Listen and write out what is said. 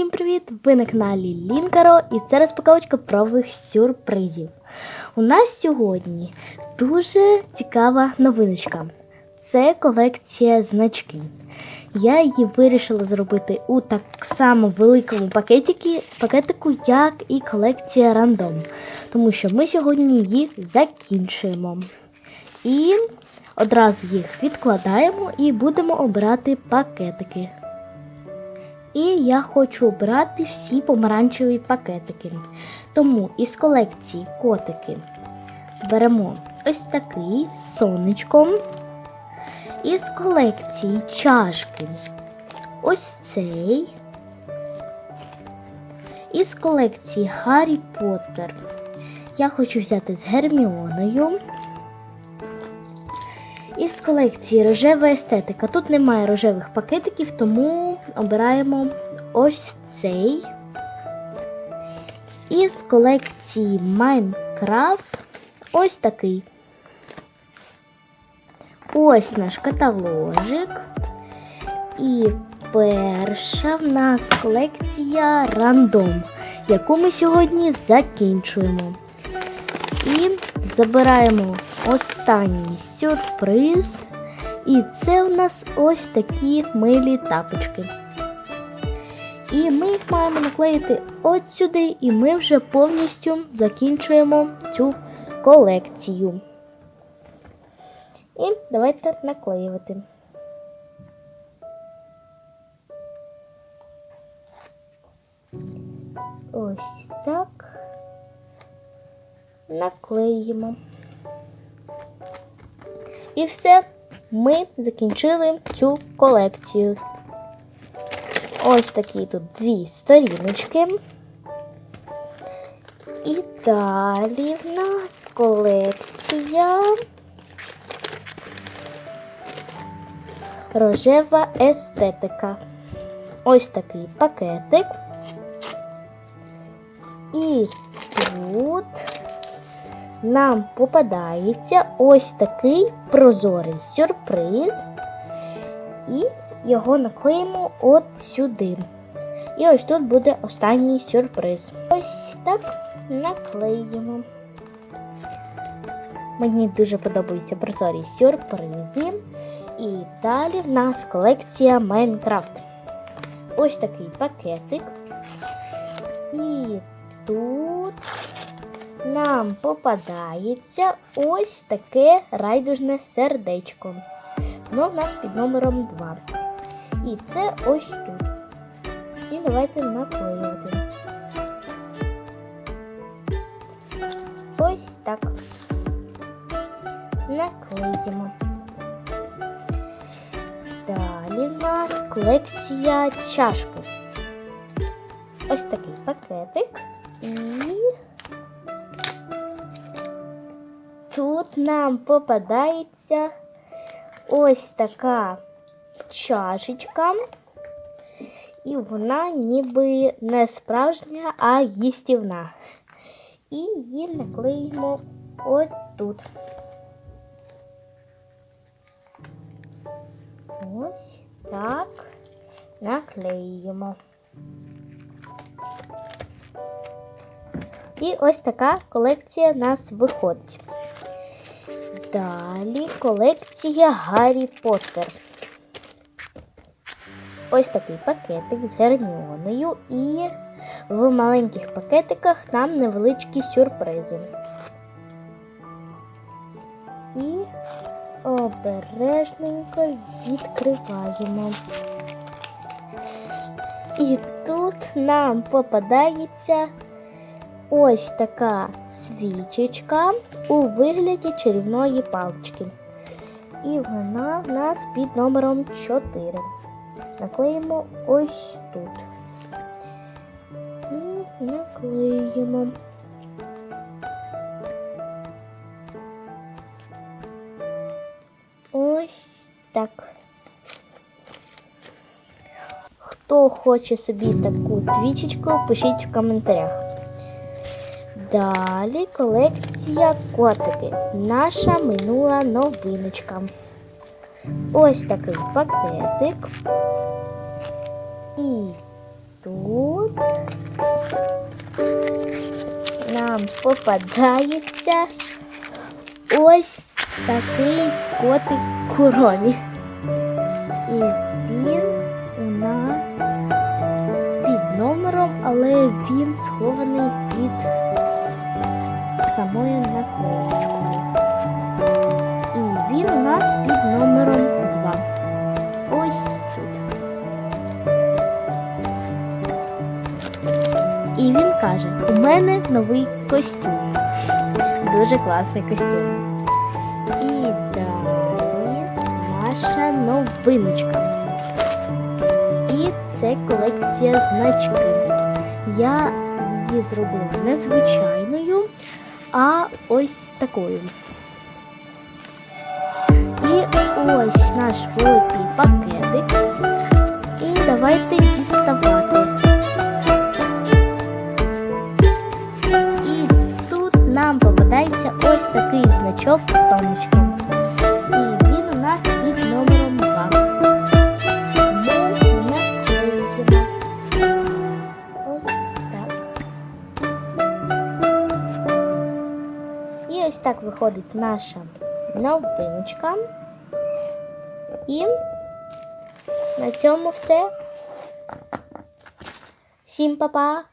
Всім привіт! Ви на каналі Лінкаро і це розпаковочка правих сюрпризів. У нас сьогодні дуже цікава новиночка. Це колекція значків. Я її вирішила зробити у так само великому пакетику, пакетику, як і колекція рандом. Тому що ми сьогодні її закінчуємо. І одразу їх відкладаємо і будемо обирати пакетики. І я хочу обрати всі помаранчеві пакетики. Тому із колекції котики беремо ось такий з сонечком. Із колекції чашки ось цей. Із колекції Гаррі Поттер я хочу взяти з Герміоною. Із колекції рожева естетика. Тут немає рожевих пакетиків, тому обираємо ось цей. Із колекції Майнкрафт ось такий. Ось наш каталожик. І перша в нас колекція рандом, яку ми сьогодні закінчуємо. І забираємо останній сюрприз. І це у нас ось такі милі тапочки. І ми їх маємо наклеїти от сюди, і ми вже повністю закінчуємо цю колекцію. І давайте наклеювати. Ось так наклеїмо. І все, ми закінчили цю колекцію. Ось такі тут дві сторіночки. І далі в нас колекція рожева естетика. Ось такий пакетик. І тут нам попадається ось такий прозорий сюрприз. І його наклеїмо от сюди. І ось тут буде останній сюрприз. Ось так наклеїмо. Мені дуже подобаються прозорі сюрпризи. І далі в нас колекція Майнкрафт. Ось такий пакетик. І тут нам попадається ось таке райдужне сердечко. Воно в нас під номером 2. І це ось тут. І давайте наклеювати. Ось так. Наклеїмо. Далі в нас колекція чашки. Ось такий пакетик. І тут нам попадається ось така чашечка. І вона ніби не справжня, а їстівна. І її наклеїмо ось тут. Ось так наклеїмо. І ось така колекція в нас виходить. Далі колекція Гаррі Поттер. Ось такий пакетик з Герміоною і в маленьких пакетиках там невеличкі сюрпризи. І обережненько відкриваємо. І тут нам попадається ось така свічечка у вигляді чарівної палички. І вона в нас під номером 4. Наклеїмо ось тут. І наклеїмо. Ось так. Хто хоче собі таку свічечку, пишіть в коментарях. Далі колекція котиків. Наша минула новиночка. Ось такий пакетик. І тут нам попадається ось такий котик корові. І він у нас під номером, але він схований під самою накладочкою. І він у нас під номером 2. Ось тут. І він каже: у мене новий костюм. Дуже класний костюм. І далі наша новиночка. І це колекція значків. Я її зробила незвичайною, а ось такою. І ось наш великий пакетик. І давайте діставати. І тут нам попадається ось такий значок з Ось так виходить наша новиночка. І на цьому все. Всім па-па!